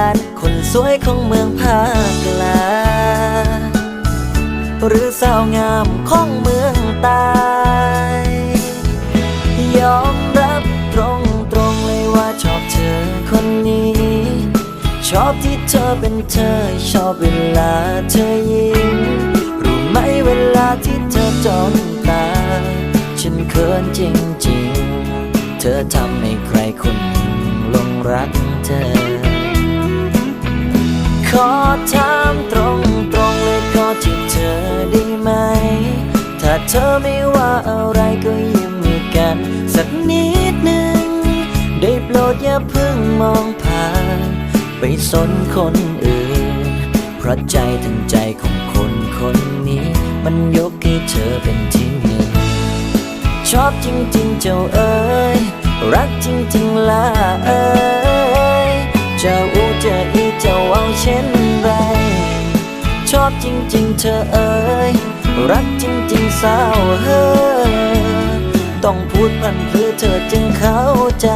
านคนสวยของเมืองภาคกลางหรือสาวงามของเมืองใต้ยอมรับตรงตรงๆเลยว่าชอบเธอคนนี้ ชอบที่เธอเป็นเธอ ชอบเวลาเธอยิ้มรู้ไหมเวลาที่เธอจ้องตา ฉันเขินจริงๆ เธอทำให้ใครคนหนึ่งลงรักเธอ ขอถามตรงตรงๆเลยขอที่เธอได้ไหม ถ้าเธอไม่ว่าอะไรก็ยิ้มให้กัน สักนิดหนึ่ง ได้โปรดอย่าเพิ่งมองผ่าน ไปสนคนอื่น เพราะใจทั้งใจของคนคนนี้ มันยกให้เธอเป็นที่หนึ่งชอบจริงๆเจ้าเอ๋ยรักจริงๆล่ะเอ๋ย จริง ๆ เธอเอ๋ยรักจริง ๆ สาวเฮ้อต้องพูดพันเพื่อเธอจึงเข้าใจ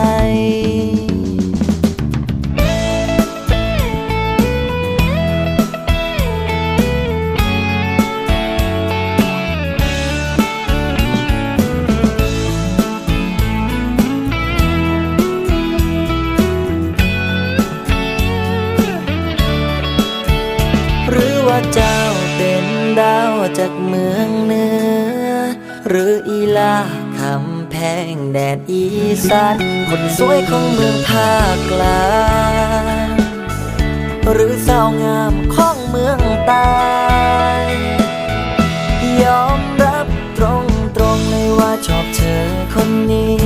เจ้าเป็นดาวจากเมืองเหนือ หรืออีลาคำแพงแดดอีสานคนสวยของเมืองภาคกลางหรือสาวงามของเมืองใต้ยอมรับตรงตรงๆเลยว่าชอบเธอคนนี้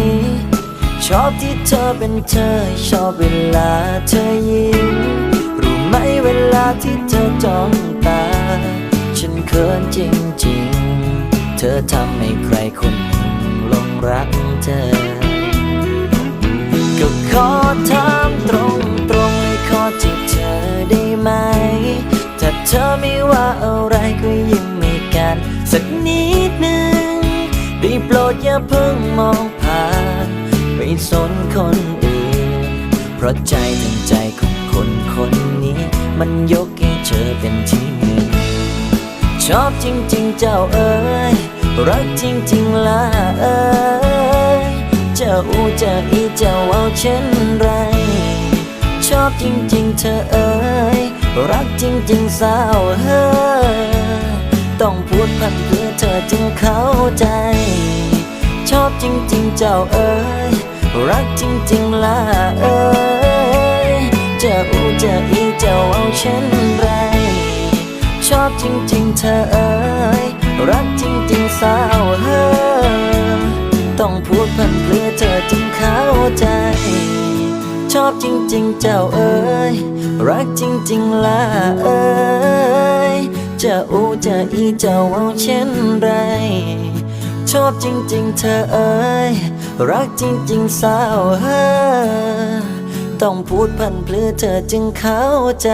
ชอบที่เธอเป็นเธอ ชอบเวลาเธอ ขินจริงๆ เธอทำให้ใครคนหนึ่งหลงรักเธอ ก็ขอถามตรงตรงๆเลยขอจีบเธอได้ไหม ถ้าเธอไม่ว่าอะไรก็ยิ้มให้กัน สักนิดหนึ่งได้โปรดอย่าเพิ่งมองผ่านไปสนคนอื่น เพราะใจทั้งใจของคนคนนี้ มันยกให้เธอเป็นท อบจริง ๆ เจ้าเอ๋ยรักจริง ๆล่ะเอ๋ยเจ้าอูเจ้าอีเจ้าเอาเช่นไร ชอบจริง ๆ เธอเอ๋ยรักจริง ๆ สาวเฮ้ยต้องพูดพันเพื่อเธอจึงเข้าใจ ชอบจริง ๆ เจ้าเอ๋ยรักจริง ๆล่ะเอ๋ยเจ้าอูเจ้าอีเจ้าเอาเช่นไร อบจริง ๆ เธอเอ๋ยรักจริง ๆ สาวเฮ้ยต้องพูดพันเพื่อเธอจึงเข้าใจ ชอบจริง ๆ เจ้าเอ๋ยรักจริง ๆล่ะเอ๋ยจะอูจะอีเจ้าเอาเช่นไร ชอบจริง ๆ เธอเอ๋ยรักจริง ๆ สาวเฮ้ยต้องพูดพันเพื่อเธอจึงเข้าใจ